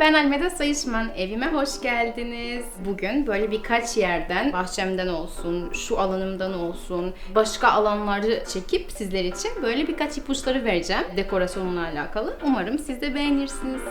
Ben Almeda Sayışman. Evime hoş geldiniz. Bugün böyle birkaç yerden, bahçemden olsun, şu alanımdan olsun, başka alanları çekip sizler için böyle birkaç ipuçları vereceğim dekorasyonla alakalı. Umarım siz de beğenirsiniz.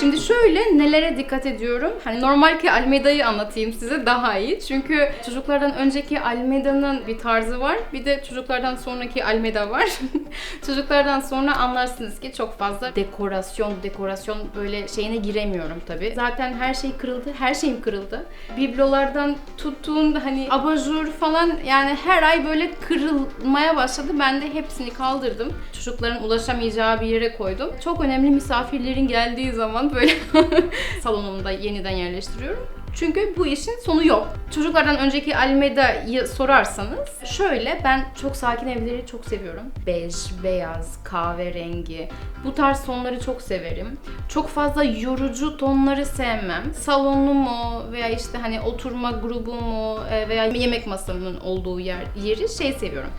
Şimdi şöyle nelere dikkat ediyorum? Hani normalki Almeda'yı anlatayım size daha iyi. Çünkü çocuklardan önceki Almeda'nın bir tarzı var. Bir de çocuklardan sonraki Almeda var. çocuklardan sonra anlarsınız ki çok fazla dekorasyon, dekorasyon böyle şeyine giremiyorum tabii. Zaten her şey kırıldı. Her şeyim kırıldı. Biblolardan tuttuğum hani abajur falan yani her ay böyle kırılmaya başladı. Ben de hepsini kaldırdım. Çocukların ulaşamayacağı bir yere koydum. Çok önemli misafirlerin geldiği zaman böyle salonumda yeniden yerleştiriyorum. Çünkü bu işin sonu yok. Çocuklardan önceki Almeda'yı sorarsanız şöyle ben çok sakin evleri çok seviyorum. Bej, beyaz, kahverengi. Bu tarz tonları çok severim. Çok fazla yorucu tonları sevmem. Salonumu veya işte hani oturma grubumu e, veya yemek masamın olduğu yer yeri şey seviyorum.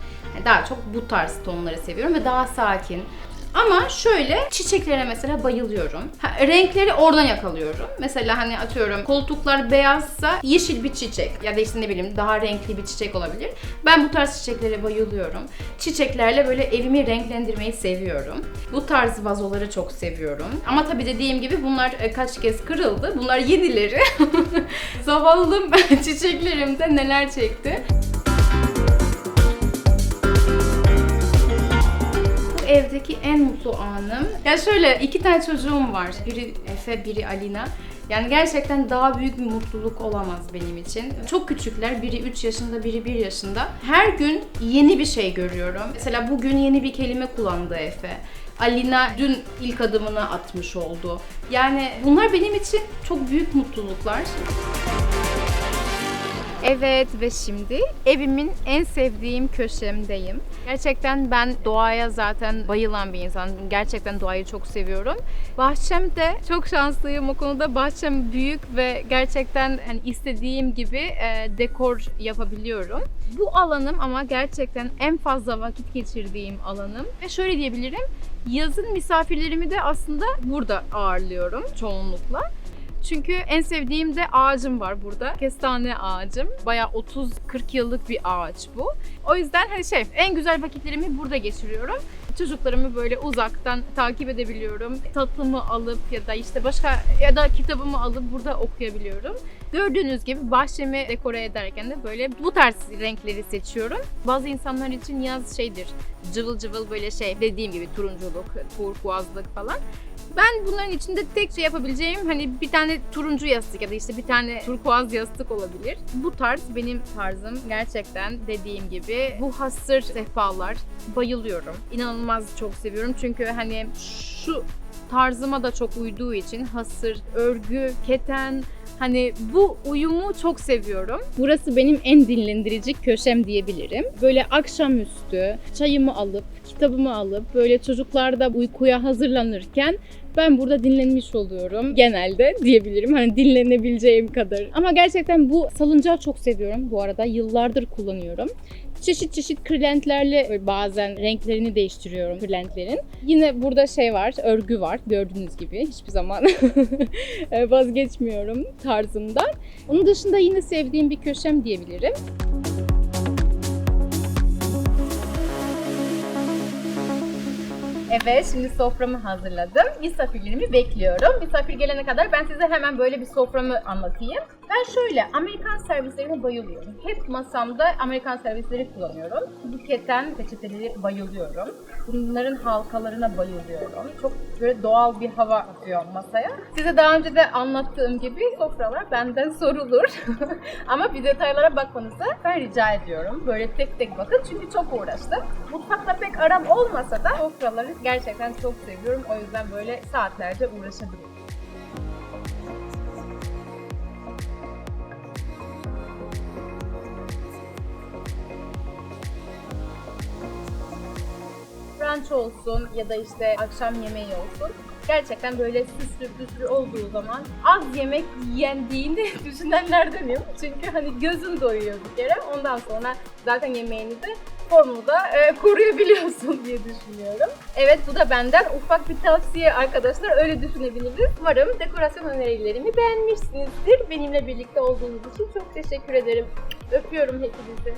Daha çok bu tarz tonları seviyorum ve daha sakin. Ama şöyle çiçeklere mesela bayılıyorum. Ha, renkleri oradan yakalıyorum. Mesela hani atıyorum koltuklar beyazsa yeşil bir çiçek ya da işte ne bileyim daha renkli bir çiçek olabilir. Ben bu tarz çiçeklere bayılıyorum. Çiçeklerle böyle evimi renklendirmeyi seviyorum. Bu tarz vazoları çok seviyorum. Ama tabii dediğim gibi bunlar e, kaç kez kırıldı. Bunlar yenileri. Zavallım çiçeklerimde neler çekti. Evdeki en mutlu anım. Ya şöyle iki tane çocuğum var. Biri Efe, biri Alina. Yani gerçekten daha büyük bir mutluluk olamaz benim için. Çok küçükler. Biri 3 yaşında, biri 1 yaşında. Her gün yeni bir şey görüyorum. Mesela bugün yeni bir kelime kullandı Efe. Alina dün ilk adımını atmış oldu. Yani bunlar benim için çok büyük mutluluklar. Evet ve şimdi evimin en sevdiğim köşemdeyim. Gerçekten ben doğaya zaten bayılan bir insanım. Gerçekten doğayı çok seviyorum. Bahçemde çok şanslıyım o konuda. Bahçem büyük ve gerçekten hani istediğim gibi e, dekor yapabiliyorum. Bu alanım ama gerçekten en fazla vakit geçirdiğim alanım. Ve şöyle diyebilirim. Yazın misafirlerimi de aslında burada ağırlıyorum çoğunlukla. Çünkü en sevdiğim de ağacım var burada. Kestane ağacım. Bayağı 30-40 yıllık bir ağaç bu. O yüzden hani şey en güzel vakitlerimi burada geçiriyorum. Çocuklarımı böyle uzaktan takip edebiliyorum. Tatlımı alıp ya da işte başka ya da kitabımı alıp burada okuyabiliyorum. Gördüğünüz gibi bahçemi dekore ederken de böyle bu tarz renkleri seçiyorum. Bazı insanlar için yaz şeydir. Cıvıl cıvıl böyle şey dediğim gibi turunculuk, turkuazlık falan. Ben bunların içinde tek şey yapabileceğim hani bir tane turuncu yastık ya da işte bir tane turkuaz yastık olabilir. Bu tarz benim tarzım. Gerçekten dediğim gibi bu hasır sehpalar bayılıyorum. İnanılmaz çok seviyorum çünkü hani şu tarzıma da çok uyduğu için hasır, örgü, keten Hani bu uyumu çok seviyorum. Burası benim en dinlendirici köşem diyebilirim. Böyle akşamüstü çayımı alıp, kitabımı alıp böyle çocuklar da uykuya hazırlanırken ben burada dinlenmiş oluyorum genelde diyebilirim. Hani dinlenebileceğim kadar. Ama gerçekten bu salıncağı çok seviyorum bu arada. Yıllardır kullanıyorum. Çeşit çeşit kırlentlerle böyle bazen renklerini değiştiriyorum kırlentlerin. Yine burada şey var, örgü var gördüğünüz gibi. Hiçbir zaman vazgeçmiyorum tarzımdan. Onun dışında yine sevdiğim bir köşem diyebilirim. Evet, şimdi soframı hazırladım. Misafirlerimi bekliyorum. Misafir gelene kadar ben size hemen böyle bir soframı anlatayım. Ben şöyle, Amerikan servislerine bayılıyorum. Hep masamda Amerikan servisleri kullanıyorum. Bu keten peçeteleri bayılıyorum. Bunların halkalarına bayılıyorum. Çok böyle doğal bir hava atıyor masaya. Size daha önce de anlattığım gibi sofralar benden sorulur. Ama bir detaylara bakmanızı ben rica ediyorum. Böyle tek tek bakın çünkü çok uğraştım. Mutfakta pek aram olmasa da sofraları gerçekten çok seviyorum. O yüzden böyle saatlerce uğraşabilirim. Brunch olsun ya da işte akşam yemeği olsun. gerçekten böyle süslü püslü olduğu zaman az yemek yendiğini düşünenlerdenim. Çünkü hani gözün doyuyor bir kere. Ondan sonra zaten yemeğini de formunu da e, koruyabiliyorsun diye düşünüyorum. Evet bu da benden ufak bir tavsiye arkadaşlar. Öyle düşünebiliriz. Umarım dekorasyon önerilerimi beğenmişsinizdir. Benimle birlikte olduğunuz için çok teşekkür ederim. Öpüyorum hepinizi.